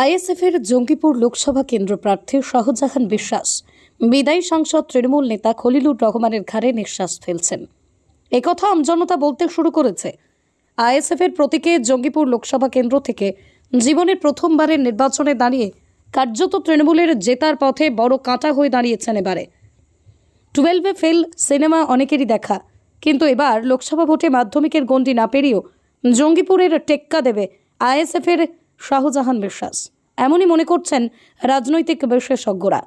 আইএসএফের জঙ্গিপুর লোকসভা কেন্দ্র প্রার্থী শাহজাহান বিশ্বাস। বিদায়ী সাংসদ তৃণমূল নেতা খলিলুর রহমানের ঘাড়ে নিঃশ্বাস ফেলছেন। একথা আমজনতা বলতে শুরু করেছে। আইএসএফের প্রতীকে জঙ্গিপুর লোকসভা কেন্দ্র থেকে জীবনের প্রথমবারের নির্বাচনে দাঁড়িয়ে কার্যত তৃণমূলের জেতার পথে বড় কাঁটা হয়ে দাঁড়িয়েছেন এবারে। টুয়েলভে ফেল সিনেমা অনেকেরই দেখা, কিন্তু এবার লোকসভা ভোটে মাধ্যমিকের গণ্ডি না পেরিয়েও জঙ্গিপুরের টেক্কা দেবে আইএসএফের শাহজাহান বিশ্বাস এমনই মনে করছেন রাজনৈতিক বিশেষজ্ঞরা।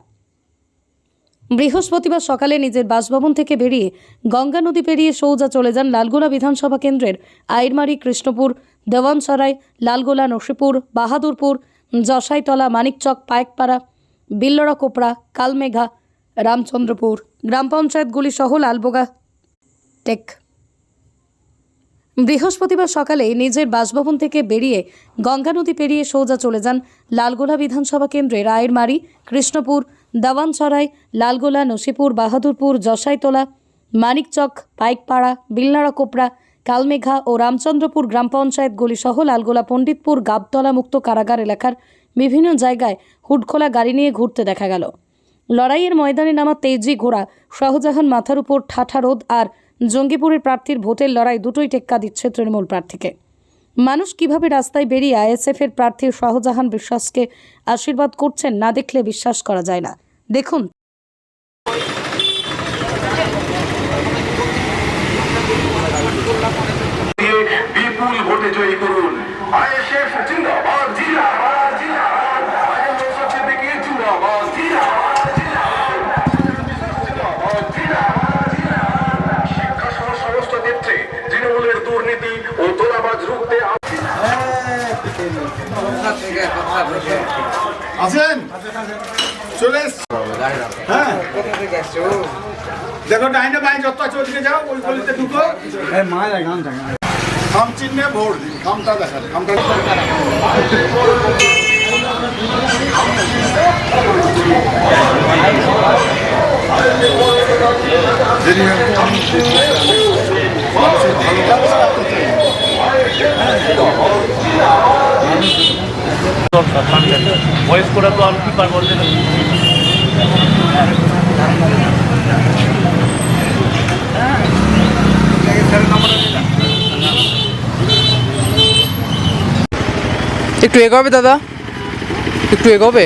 বৃহস্পতিবার সকালে নিজের বাসভবন থেকে বেরিয়ে গঙ্গা নদী পেরিয়ে সৌজা চলে যান লালগোলা বিধানসভা কেন্দ্রের আইরমারি, কৃষ্ণপুর, দেওয়ানসরাই, লালগোলা, নসিপুর, বাহাদুরপুর জসাইতলা মানিকচক, পায়েকপাড়া বিল্লরা কোপড়া, কালমেঘা, রামচন্দ্রপুর, গ্রাম পঞ্চায়েতগুলি সহ লালবোগা টেক। বৃহস্পতিবার সকালে নিজের বাসভবন থেকে বেরিয়ে গঙ্গা নদী পেরিয়ে সোজা চলে যান লালগোলা বিধানসভা কেন্দ্রের রায়েরমারি, কৃষ্ণপুর দাওয়ানসরাই লালগোলা, নসিপুর, বাহাদুরপুর জসাইতলা মানিকচক, পাইকপাড়া, বিলনাড়া কোপড়া, কালমেঘা ও রামচন্দ্রপুর গ্রাম পঞ্চায়েতগুলি সহ লালগোলা, পণ্ডিতপুর, গাবতলা মুক্ত কারাগার এলাকার বিভিন্ন জায়গায় হুডখোলা গাড়ি নিয়ে ঘুরতে দেখা গেল। লড়াইয়ের ময়দানে নামা তেজি ঘোড়া, শাহজাহান মাথার উপর ঠাঠা রোদ আর জঙ্গিপুরের প্রার্থীর ভোটের লড়াই দুটোই টেক্কা দিচ্ছে তৃণমূল প্রার্থীকে। মানুষ কীভাবে রাস্তায় বেরিয়ে আইএসএফ এর প্রার্থী শাহজাহান বিশ্বাসকে আশীর্বাদ করছেন না দেখলে বিশ্বাস করা যায় না। দেখুন। বিপুল ভোটে জয়ী করুন। আইএসএফ আছেন চলে হ্যাঁ। দেখো ডাইনে বাইরে যত আছে ওদিকে যাও ওই গলিতে ঢুকো। খাম চিহ্নে ভোট দিন খামটা দেখান খামটা বয়স্করা তো আর কি না একটু এগোবে দাদা একটু এগোবে।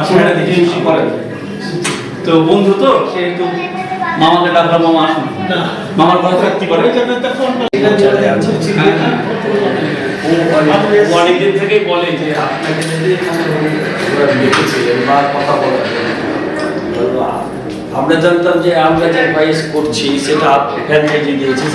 এখন করেন তো বন্ধু তো সেহেতু মামাকে ডাকলাম মামা আসুন মামার কথা থাকতে পারে। অনেকদিন থেকেই বলে যে আপনাকে যদি দেখেছিলেন বা কথা বলেন আমরা জানতাম যে আমরা যে ভয়েস করছি সেটা ফ্যান দিয়েছি।